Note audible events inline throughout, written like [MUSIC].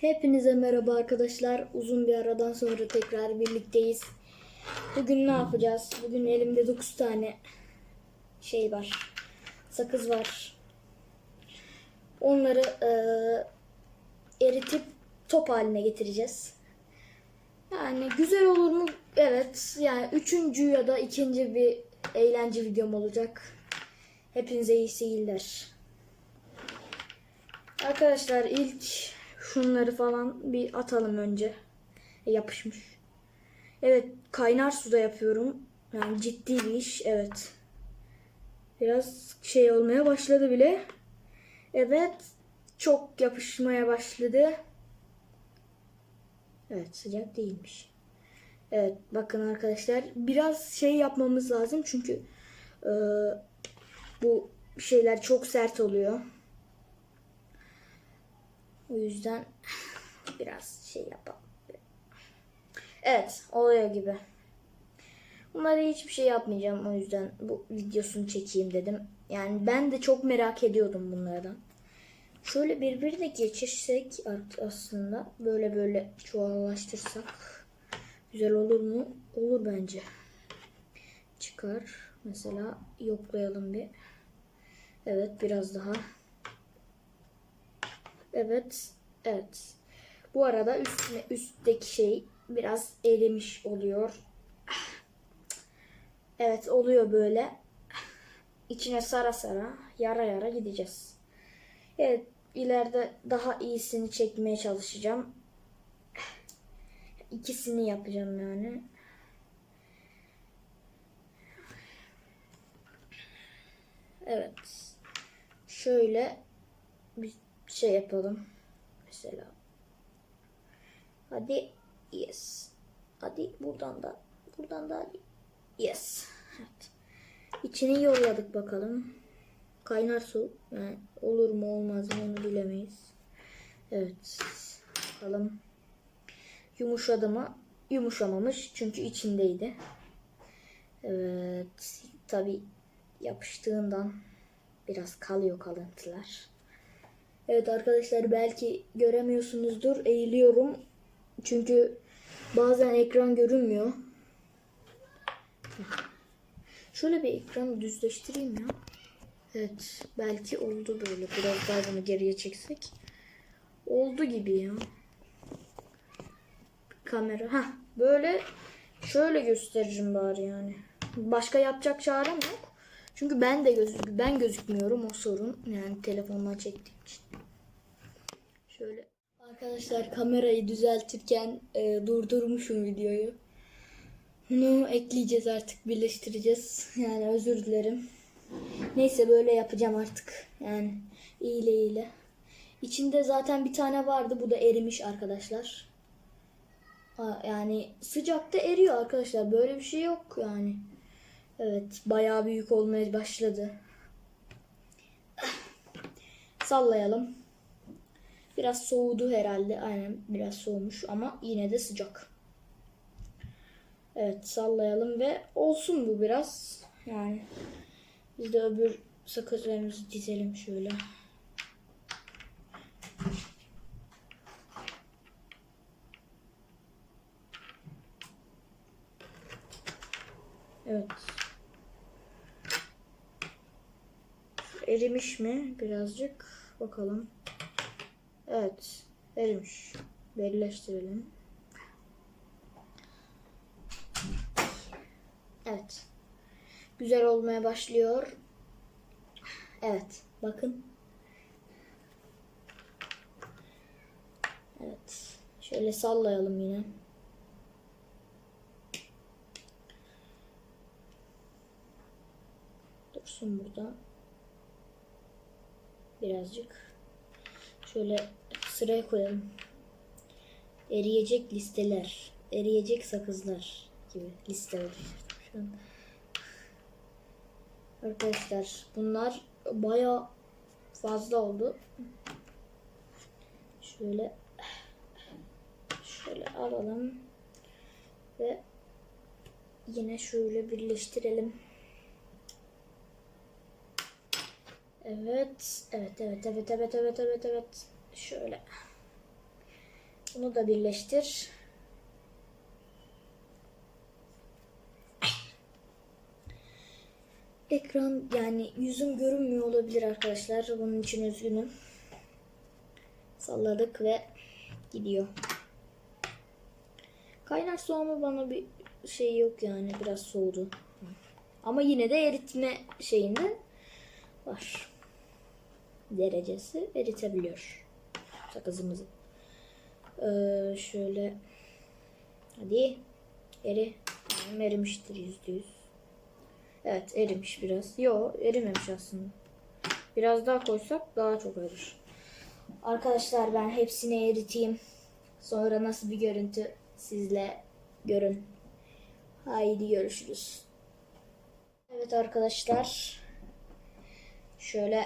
Hepinize merhaba arkadaşlar. Uzun bir aradan sonra tekrar birlikteyiz. Bugün ne yapacağız? Bugün elimde 9 tane şey var. Sakız var. Onları eee, eritip top haline getireceğiz. Yani güzel olur mu? Evet. Yani üçüncü ya da ikinci bir eğlence videom olacak. Hepinize iyi seyirler. Arkadaşlar ilk şunları falan bir atalım önce. E, yapışmış. Evet kaynar suda yapıyorum. Yani ciddi bir iş. Evet. Biraz şey olmaya başladı bile. Evet. Çok yapışmaya başladı. Evet sıcak değilmiş. Evet bakın arkadaşlar biraz şey yapmamız lazım çünkü e, bu şeyler çok sert oluyor. O yüzden biraz şey yapalım. Evet oluyor gibi. Bunlara hiçbir şey yapmayacağım o yüzden bu videosunu çekeyim dedim. Yani ben de çok merak ediyordum bunlardan. Şöyle birbirine geçirsek art- aslında böyle böyle çuvallaştırsak güzel olur mu? Olur bence. Çıkar. Mesela yoklayalım bir. Evet biraz daha. Evet. Evet. Bu arada üstüne, üstteki şey biraz erimiş oluyor. Evet oluyor böyle. İçine sara sara yara yara gideceğiz. Evet ileride daha iyisini çekmeye çalışacağım. İkisini yapacağım yani. Evet. Şöyle bir şey yapalım. Mesela. Hadi yes. Hadi buradan da buradan da. Yes. Evet. İçini yolladık bakalım. Kaynar su. Yani olur mu olmaz mı onu bilemeyiz. Evet. Bakalım. Yumuşadı mı? Yumuşamamış. Çünkü içindeydi. Evet. Tabi yapıştığından biraz kalıyor kalıntılar. Evet arkadaşlar belki göremiyorsunuzdur. Eğiliyorum. Çünkü bazen ekran görünmüyor. Şöyle bir ekranı düzleştireyim ya. Evet belki oldu böyle. Biraz daha bunu geriye çeksek. Oldu gibi ya. Kamera. ha böyle şöyle gösteririm bari yani. Başka yapacak çarem yok. Çünkü ben de göz ben gözükmüyorum o sorun. Yani telefondan çektiğim için. Şöyle arkadaşlar kamerayı düzeltirken e, durdurmuşum videoyu. Bunu ekleyeceğiz artık birleştireceğiz. Yani özür dilerim. Neyse böyle yapacağım artık. Yani iyile iyile. İçinde zaten bir tane vardı. Bu da erimiş arkadaşlar. Yani sıcakta eriyor arkadaşlar. Böyle bir şey yok yani. Evet bayağı büyük olmaya başladı. Sallayalım. Biraz soğudu herhalde. Aynen biraz soğumuş ama yine de sıcak. Evet sallayalım ve olsun bu biraz. Yani biz de öbür sakızlarımızı dizelim şöyle. Evet. Erimiş mi birazcık? Bakalım. Evet. Erimiş. Birleştirelim. Evet. Güzel olmaya başlıyor. Evet. Bakın. Evet. Şöyle sallayalım yine. Dursun burada. Birazcık. Şöyle sıraya koyalım. Eriyecek listeler. Eriyecek sakızlar gibi liste oluşturdum şu an. Arkadaşlar bunlar baya fazla oldu. Şöyle şöyle alalım ve yine şöyle birleştirelim. Evet, evet, evet, evet, evet, evet, evet, evet. Şöyle. Bunu da birleştir. Ekran yani yüzüm görünmüyor olabilir arkadaşlar. Bunun için üzgünüm. Salladık ve gidiyor. Kaynar su ama bana bir şey yok yani biraz soğudu. Ama yine de eritme şeyinde var. Derecesi eritebiliyor. Sakızımızı. Ee, şöyle hadi eri. Tamam, erimiştir yüzde yüz. Evet erimiş biraz. Yo erimemiş aslında. Biraz daha koysak daha çok erir. Arkadaşlar ben hepsini eriteyim. Sonra nasıl bir görüntü sizle görün. Haydi görüşürüz. Evet arkadaşlar. Şöyle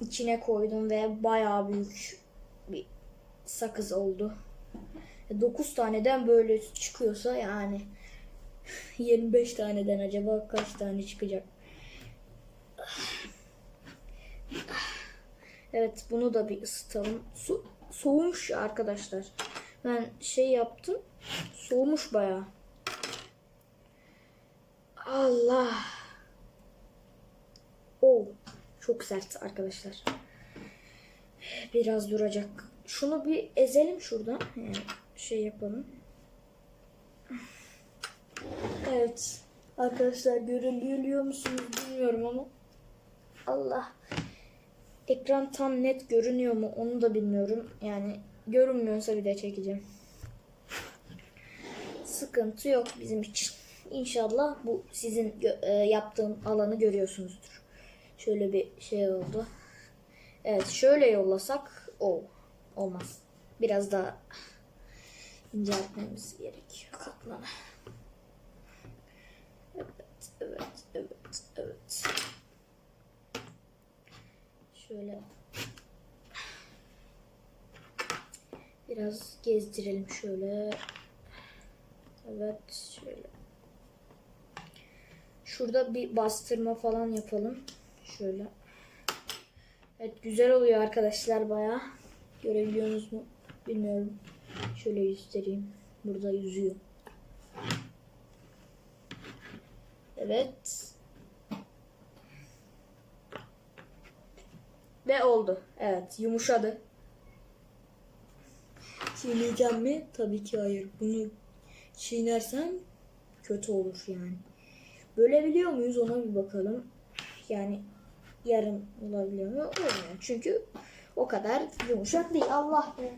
içine koydum ve bayağı büyük bir sakız oldu. 9 taneden böyle çıkıyorsa yani [LAUGHS] 25 taneden acaba kaç tane çıkacak? Evet bunu da bir ısıtalım. Su, soğumuş arkadaşlar. Ben şey yaptım. Soğumuş bayağı. Allah. Çok sert arkadaşlar. Biraz duracak. Şunu bir ezelim şuradan. Şey yapalım. Evet. Arkadaşlar görülüyor musunuz bilmiyorum ama. Allah. Ekran tam net görünüyor mu onu da bilmiyorum. Yani görünmüyorsa bir de çekeceğim. Sıkıntı yok bizim için. İnşallah bu sizin e, yaptığım alanı görüyorsunuzdur. Şöyle bir şey oldu. Evet şöyle yollasak o olmaz. Biraz daha inceltmemiz gerekiyor katmanı. Evet, evet, evet, evet. Şöyle biraz gezdirelim şöyle. Evet, şöyle. Şurada bir bastırma falan yapalım. Şöyle. Evet, güzel oluyor arkadaşlar bayağı. Görebiliyorsunuz mu? Bilmiyorum. Şöyle göstereyim. Burada yüzüyor. Evet. Ve oldu. Evet yumuşadı. Çiğneyeceğim mi? Tabii ki hayır. Bunu çiğnersem kötü olur yani. Bölebiliyor muyuz ona bir bakalım. Yani yarım olabiliyor mu? Olmuyor. Çünkü o kadar yumuşak değil. Allah be.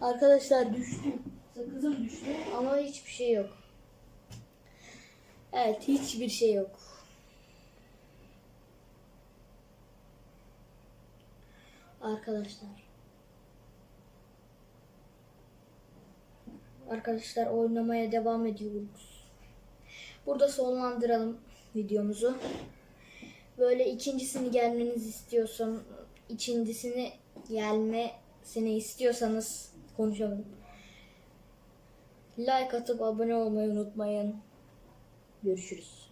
Arkadaşlar düştü. Sakızım düştü ama hiçbir şey yok. Evet hiçbir şey yok. Arkadaşlar. Arkadaşlar oynamaya devam ediyoruz. Burada sonlandıralım videomuzu. Böyle ikincisini gelmenizi istiyorsam, ikincisini gelmesini istiyorsanız konuşalım. Like atıp abone olmayı unutmayın. Görüşürüz.